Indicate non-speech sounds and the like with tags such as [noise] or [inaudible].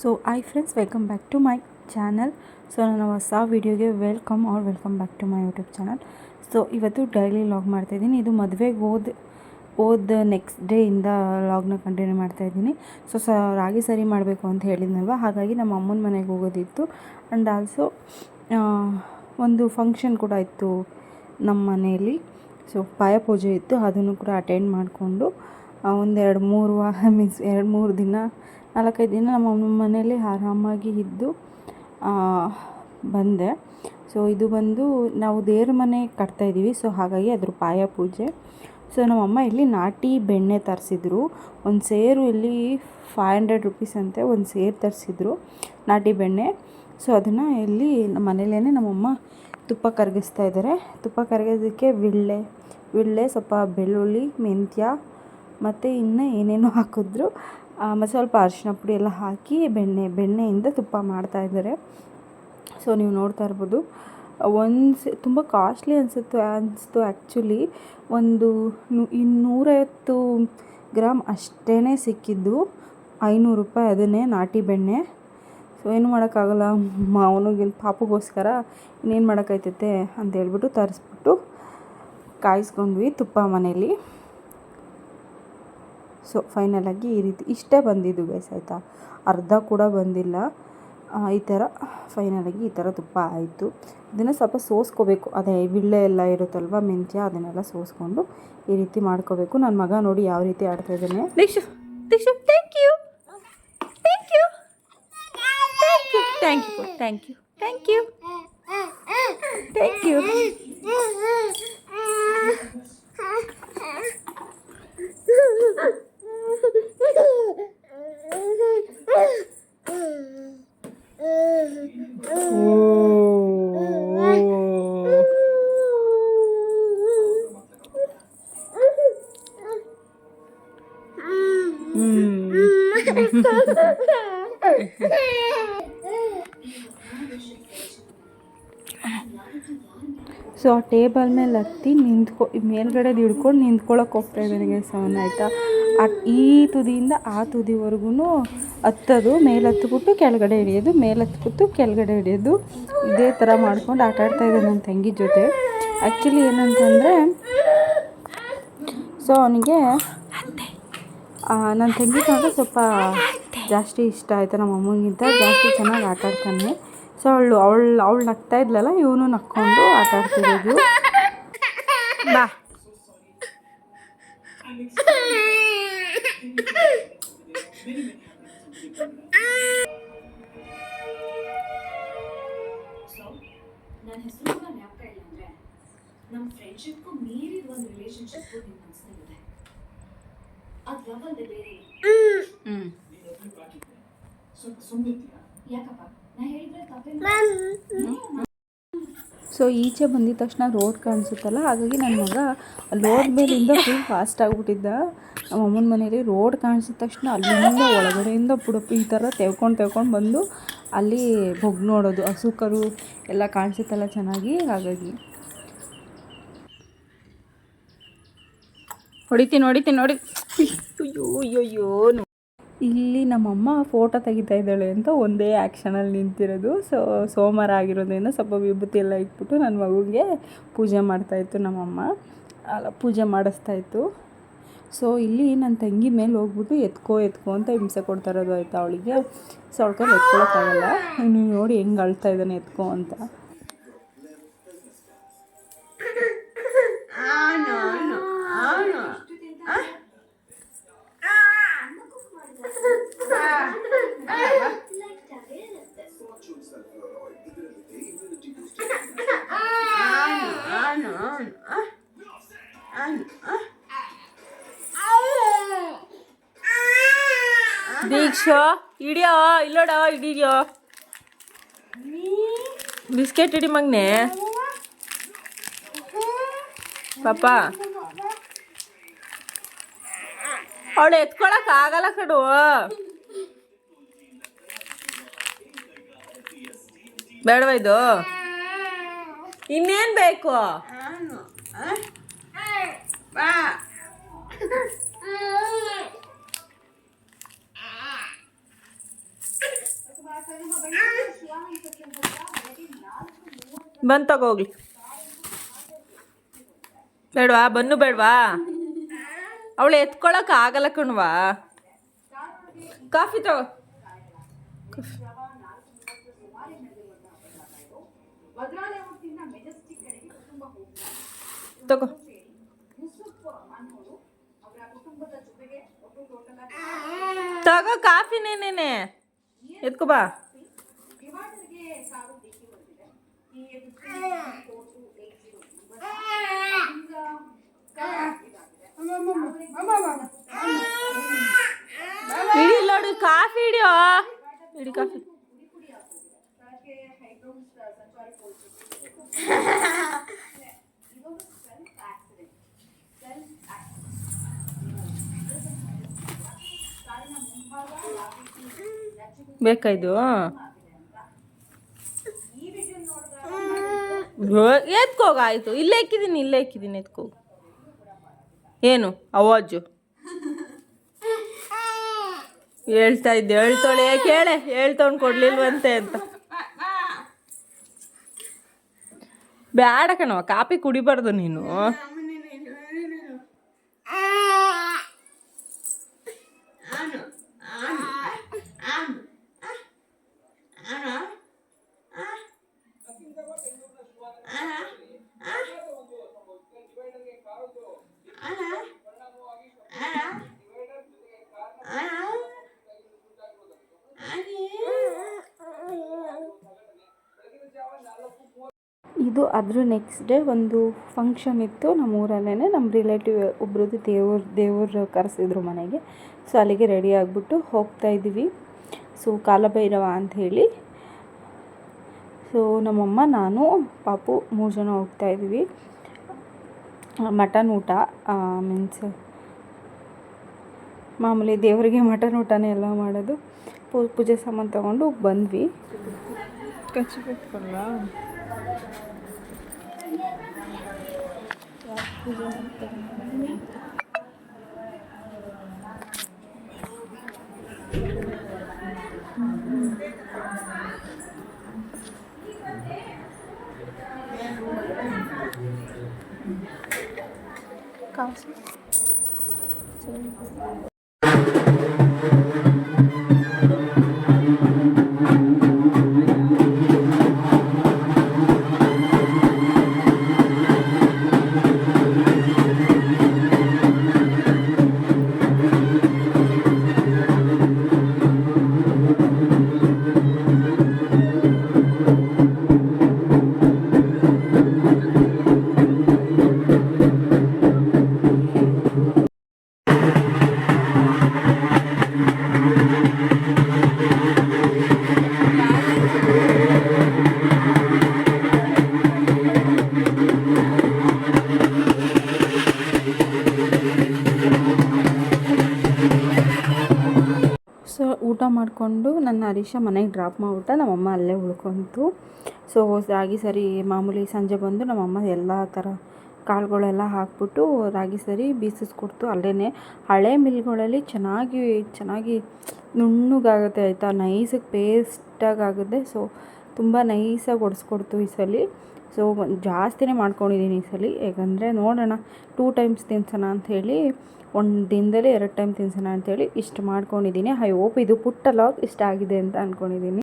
So hi friends welcome back to my channel so ನನ್ನ ಹೊಸ ವೀಡಿಯೋಗೆ welcome are welcome back to my YouTube channel so ಇವತ್ತು daily log ಮಾಡ್ತಾಯಿದ್ದೀನಿ ಇದು ಮದುವೆಗೆ ಹೋದ ಹೋದ ನೆಕ್ಸ್ಟ್ ಡೇಯಿಂದ ಲಾಗ್ನ ಕಂಟಿನ್ಯೂ ಮಾಡ್ತಾಯಿದ್ದೀನಿ ಸೊ ಸ, ರಾಗಿ ಸರಿ ಮಾಡಬೇಕು ಅಂತ ಹೇಳಿದ್ನಲ್ವ? ಹಾಗಾಗಿ ನಮ್ಮ ಅಮ್ಮನ ಮನೆಗೆ ಹೋಗೋದಿತ್ತು. ಆ್ಯಂಡ್ ಆಲ್ಸೋ ಒಂದು ಫಂಕ್ಷನ್ ಕೂಡ ಇತ್ತು ನಮ್ಮ ಮನೆಯಲ್ಲಿ. ಸೊ ಪಾಯ ಪೂಜೆ ಇತ್ತು. ಅದನ್ನು ಕೂಡ ಅಟೆಂಡ್ ಮಾಡಿಕೊಂಡು ಒಂದೆರಡು ಮೂರು ವಾರ ಮೀನ್ಸ್ ಎರಡು ಮೂರು ದಿನ, ನಾಲ್ಕೈದು ದಿನ ನಮ್ಮ ಅಮ್ಮ ಮನೇಲಿ ಆರಾಮಾಗಿ ಇದ್ದು ಬಂದೆ. ಸೊ ಇದು ಬಂದು ನಾವು ದೇವ್ರ ಮನೆ ಕಟ್ತಾಯಿದ್ದೀವಿ ಸೊ ಹಾಗಾಗಿ ಅದ್ರ ಪಾಯ ಪೂಜೆ. ಸೊ ನಮ್ಮಮ್ಮ ಇಲ್ಲಿ ನಾಟಿ ಬೆಣ್ಣೆ ತರಿಸಿದ್ರು. ಒಂದು ಸೇರು ಇಲ್ಲಿ ಫೈವ್ ಹಂಡ್ರೆಡ್ ರುಪೀಸ್ ಅಂತೆ ಒಂದು ಸೇರು ತರಿಸಿದ್ರು ನಾಟಿ ಬೆಣ್ಣೆ. ಸೊ ಅದನ್ನು ಇಲ್ಲಿ ನಮ್ಮ ಮನೇಲೇ ನಮ್ಮಮ್ಮ ತುಪ್ಪ ಕರಗಿಸ್ತಾ ಇದ್ದಾರೆ ತುಪ್ಪ ಕರಗಿಸೋದಕ್ಕೆ ವಿಳ್ಳೆ ವಿಳ್ಳೆ ಸ್ವಲ್ಪ ಬೆಳ್ಳುಳ್ಳಿ, ಮೆಂತ್ಯ ಮತ್ತು ಇನ್ನು ಏನೇನೋ ಹಾಕಿದ್ರು. ಮತ್ತು ಸ್ವಲ್ಪ ಅರಿಶಿನ ಪುಡಿ ಎಲ್ಲ ಹಾಕಿ ಬೆಣ್ಣೆ, ಬೆಣ್ಣೆಯಿಂದ ತುಪ್ಪ ಮಾಡ್ತಾ ಇದ್ದಾರೆ. ಸೊ, ನೀವು ನೋಡ್ತಾ ಇರ್ಬೋದು. ಒಂದು ತುಂಬ ಕಾಸ್ಟ್ಲಿ ಅನಿಸುತ್ತೆ, ಅನಿಸ್ತು ಆ್ಯಕ್ಚುಲಿ ಒಂದು ಇನ್ನೂರೈವತ್ತು ಗ್ರಾಮ್ ಅಷ್ಟೇ ಸಿಕ್ಕಿದ್ದು. ಐನೂರು ರೂಪಾಯಿ ಅದನ್ನೇ ನಾಟಿ ಬೆಣ್ಣೆ. ಸೊ, ಏನು ಮಾಡೋಕ್ಕಾಗಲ್ಲ. ಅವನಿಗೆ ಪಾಪಗೋಸ್ಕರ ಇನ್ನೇನು ಮಾಡೋಕ್ಕಾಯ್ತೈತೆ ಅಂತ ಹೇಳ್ಬಿಟ್ಟು ತರಿಸ್ಬಿಟ್ಟು ಕಾಯಿಸ್ಕೊಂಡ್ವಿ ತುಪ್ಪ ಮನೇಲಿ. ಸೊ ಫೈನಲಾಗಿ ಈ ರೀತಿ ಇಷ್ಟೇ ಬಂದಿದ್ದು ಗೈಸ್ ಆಯಿತಾ ಅರ್ಧ ಕೂಡ ಬಂದಿಲ್ಲ. ಆ, ಈ ಥರ ಫೈನಲಾಗಿ ಈ ಥರ ತುಪ್ಪ ಆಯಿತು. ಇದನ್ನು ಸ್ವಲ್ಪ ಸೋಸ್ಕೋಬೇಕು. ಅದೇ ವಿಳ್ಳೆ ಎಲ್ಲ ಇರುತ್ತಲ್ವ ಮೆಂತ್ಯ ಅದನ್ನೆಲ್ಲ ಸೋಸ್ಕೊಂಡು ಈ ರೀತಿ ಮಾಡ್ಕೋಬೇಕು. ನನ್ನ ಮಗ ನೋಡಿ ಯಾವ ರೀತಿ ಆಡ್ತಾ ಇದ್ದಾನೆ. Dikshu Dikshu thank you thank you thank you thank you thank you thank you so ಆ ಟೇಬಲ್ ಮೇಲೆ ಹತ್ತಿ ನಿಂತ್ಕೊ ಮೇಲ್ಗಡೆ ಹಿಡ್ಕೊಂಡು ನಿಂತ್ಕೊಳಕ್ಕೆ ಹೋಗ್ತಾ ಇದ್ದಾನೆ ಗೈಸ್ ಅವನು ಆಯಿತಾ ಆ ಈ ತುದಿಯಿಂದ ಆ ತುದಿವರೆಗೂ ಹತ್ತೋದು, ಮೇಲೆ ಹತ್ಬಿಟ್ಟು ಕೆಳಗಡೆ ಹಿಡಿಯೋದು, ಮೇಲೆ ಹತ್ಬಿಟ್ಟು ಕೆಳಗಡೆ ಹಿಡಿಯೋದು. ಇದೇ ಥರ ಮಾಡ್ಕೊಂಡು ಆಟ ಆಡ್ತಾ ಇದ್ದಾನೆ ನನ್ನ ತಂಗಿ ಜೊತೆ. ಆ್ಯಕ್ಚುಲಿ ಏನಂತಂದರೆ ಸೊ ಅವನಿಗೆ ನನ್ನ ತಂಗಿ ಕಂಡ್ರೆ ಸ್ವಲ್ಪ ಜಾಸ್ತಿ ಇಷ್ಟ ಆಯಿತು ನಮ್ಮ ಅಮ್ಮನಿಗಿಂತ, ಜಾಸ್ತಿ ಚೆನ್ನಾಗಿ ಆಟ ಆಡ್ತಾನೆ. ಸೊ ಅವಳು ಅವಳು ಅವಳು ನಗ್ತಾ ಇದ್ಲಲ್ಲ, ಇವನು ನಕ್ಕೊಂಡು ಆಟ ಆಡ್ತಿರೋದು. ಬಾ. ನನ್ನ ಹೆಸರು ಜ್ಞಾಪಕ ಇಲ್ಲ ಅಂದ್ರೆ ನಮ್ಮ ಫ್ರೆಂಡ್ಶಿಪ್ಗೂ ಮೀರಿದ ಒಂದು ರಿಲೇಶನ್ಶಿಪ್ ನಿಮ್ಮ ಮನಸ್ಸಿನಲ್ಲಿದೆ ಅದು ಲವ್ ಅಲ್ಲದೆ ಬೇರೆ ಸುಮ್ಮನೆ ಯಾಕಪ್ಪ? ನಾ ಹೇಳಿದ್ರೆ ತಪ್ಪೇನು? ಸೊ ಈಚೆ ಬಂದಿದ ತಕ್ಷಣ ರೋಡ್ ಕಾಣಿಸುತ್ತಲ್ಲ ಹಾಗಾಗಿ ನನ್ನ ಮಗ ಲೋಡ್ ಮೇಲಿಂದ ಫುಲ್ ಫಾಸ್ಟ್ ಆಗಿಬಿಟ್ಟಿದ್ದ ನಮ್ಮ ಅಮ್ಮನ ಮನೇಲಿ ರೋಡ್ ಕಾಣಿಸಿದ ತಕ್ಷಣ ಅಲ್ಲಿಂದ ಒಳಗಡೆಯಿಂದ ಬುಡಪ್ಪ ಈ ಥರ ತೆವ್ಕೊಂಡು ತೆವ್ಕೊಂಡು ಬಂದು ಅಲ್ಲಿ ಬೊಗ್ ನೋಡೋದು ಹಸು ಕರು ಎಲ್ಲ ಕಾಣಿಸುತ್ತಲ್ಲ ಚೆನ್ನಾಗಿ ಹಾಗಾಗಿ ಹೊಡಿತೀನಿ ಹೊಡಿತೀನಿ ನೋಡಿ ಅಯ್ಯೋ ಅಯ್ಯೋ ಇಲ್ಲಿ ನಮ್ಮಮ್ಮ ಫೋಟೋ ತೆಗಿತಾ ಇದ್ದಾಳೆ ಅಂತ ಒಂದೇ ಆ್ಯಕ್ಷನಲ್ಲಿ ನಿಂತಿರೋದು. ಸೊ ಸೋಮವಾರ ಆಗಿರೋದ್ರಿಂದ ಸ್ವಲ್ಪ ವಿಭೂತಿ ಎಲ್ಲ ಇಟ್ಬಿಟ್ಟು ನನ್ನ ಮಗುಗೆ ಪೂಜೆ ಮಾಡ್ತಾಯಿತ್ತು ನಮ್ಮಮ್ಮ. ಅಲ್ಲ, ಪೂಜೆ ಮಾಡಿಸ್ತಾ ಇತ್ತು. ಸೊ ಇಲ್ಲಿ ನನ್ನ ತಂಗಿ ಮೇಲೆ ಹೋಗ್ಬಿಟ್ಟು ಎತ್ಕೋ ಎತ್ಕೋ ಅಂತ ಹಿಂಸೆ ಕೊಡ್ತಾ ಇರೋದು ಆಯಿತಾ ಅವಳಿಗೆ. ಸೊ ಅವಳ್ಕೊಂಡು ಎತ್ಕೊಳಕ್ಕಾಗಲ್ಲ. ಇನ್ನು ನೋಡಿ ಹೆಂಗೆ ಅಳ್ತಾ ಇದ್ದಾನೆ ಎತ್ಕೋ ಅಂತ. [laughs] ದೀಕ್ಷಾ ಹಿಡಿಯೋ ಇಲ್ಲೋಡ ಹಿಡಿಯೋ. ಬಿಸ್ಕೆಟ್ ಹಿಡಿ ಮಗ್ನೆ. ಪಾಪ. ಅವಳು ಎತ್ಕೊಳಕ್ ಆಗಲ್ಲ ಕಡು ಬೇಡವಾ ಇದು? ಇನ್ನೇನ್ ಬೇಕು? ಬಂದು ತಗೋಗ್ಲಿ ಬೇಡವಾ? ಬನ್ನು ಬೇಡವಾ? ಅವಳು ಎತ್ಕೊಳಕ್ ಆಗಲ್ಲ ಕಣ್ವಾ. ಕಾಫಿ ತಗೋ. ತಗೋ. ತಗೋ ಕಾಫಿ ನೇನೇನೆ. ಎತ್ಕೋ ಬಾ. ನೋಡು ಕಾಫಿ ಹಿಡಿಯೋ. ಇಡಿ ಕಾಫಿ. ಬೇಕಾ ಇದು ಎತ್ಕೋಗ, ಆಯಿತು. ಇಲ್ಲೇ ಇಕ್ಕಿದ್ದೀನಿ ಇಲ್ಲೇ ಇಕ್ಕಿದ್ದೀನಿ ಎತ್ಕೋ ಏನು? ಅವಾಜು. ಹೇಳ್ತಾ ಇದ್ದೆ, ಹೇಳ್ತಾಳೆ, ಕೇಳೆ, ಹೇಳ್ತವ್ನು ಕೊಡ್ಲಿಲ್ವಂತೆ ಅಂತ. ಬೇಡ ಕಣವ ಕಾಪಿ ಕುಡಿಬಾರ್ದು ನೀನು. ಇದು ಅದ್ರ ನೆಕ್ಸ್ಟ್ ಡೇ ಒಂದು ಫಂಕ್ಷನ್ ಇತ್ತು ನಮ್ಮ ಊರಲ್ಲೇ ನಮ್ಮ ರಿಲೇಟಿವ್ ಒಬ್ರದ್ದು ದೇವ್ರ, ದೇವ್ರು ಕರೆಸಿದ್ರು ಮನೆಗೆ. ಸೊ ಅಲ್ಲಿಗೆ ರೆಡಿ ಆಗಿಬಿಟ್ಟು ಹೋಗ್ತಾ ಇದ್ದೀವಿ. ಸೊ ಕಾಲಭೈರವ ಅಂತ ಹೇಳಿ. ಸೊ ನಮ್ಮಮ್ಮ, ನಾನು, ಪಾಪು ಮೂರು ಜನ ಹೋಗ್ತಾ ಇದ್ದೀವಿ. ಮಟನ್ ಊಟ ಮೀನ್ಸ್ ಮಾಮೂಲಿ ದೇವರಿಗೆ ಮಟನ್ ಊಟನೇ ಎಲ್ಲ ಮಾಡೋದು. ಪೂಜೆ ಸಾಮಾನು ತೊಗೊಂಡು ಬಂದ್ವಿ. calça. ಸೊ ಊಟ ಮಾಡಿಕೊಂಡು ನನ್ನ ಹರೀಶ ಮನೆಗೆ ಡ್ರಾಪ್ ಮಾಡಿಬಿಟ್ಟ, ನಮ್ಮಮ್ಮ ಅಲ್ಲೇ ಉಳ್ಕೊಂತು. ಸೊ ರಾಗಿ ಸರಿ ಮಾಮೂಲಿ ಸಂಜೆ ಬಂದು ನಮ್ಮಮ್ಮ ಎಲ್ಲ ಥರ ಕಾಳುಗಳೆಲ್ಲ ಹಾಕ್ಬಿಟ್ಟು ರಾಗಿ ಸರಿ ಬೀಸಿಸ್ಕೊಡ್ತು. ಅಲ್ಲೇ ಹಳೆ ಮಿಲ್ಗಳಲ್ಲಿ ಚೆನ್ನಾಗಿ ಚೆನ್ನಾಗಿ ನುಣ್ಣಗಾಗುತ್ತೆ ಆಯಿತಾ, ನೈಸಾಗಿ ಪೇಸ್ಟಾಗಿ ಆಗುತ್ತೆ ಸೊ ತುಂಬ ನೈಸಾಗಿ ಒಡಿಸ್ಕೊಡ್ತು ಈ ಸಲ. ಸೊ ಜಾಸ್ತಿನೇ ಮಾಡ್ಕೊಂಡಿದ್ದೀನಿ ಈ ಸಲ. ಯಾಕಂದರೆ ನೋಡೋಣ ಟೂ ಟೈಮ್ಸ್ ತಿನ್ಸೋಣ ಅಂಥೇಳಿ ಒಂದು ದಿನದಲ್ಲಿ ಎರಡು ಟೈಮ್ ತಿನ್ಸೋಣ ಅಂತೇಳಿ ಇಷ್ಟು ಮಾಡ್ಕೊಂಡಿದ್ದೀನಿ ಐ ಹೋಪ್ ಇದು ಪುಟ್ಟ ಲಾಗ್ ಇಷ್ಟ ಆಗಿದೆ ಅಂತ ಅಂದ್ಕೊಂಡಿದ್ದೀನಿ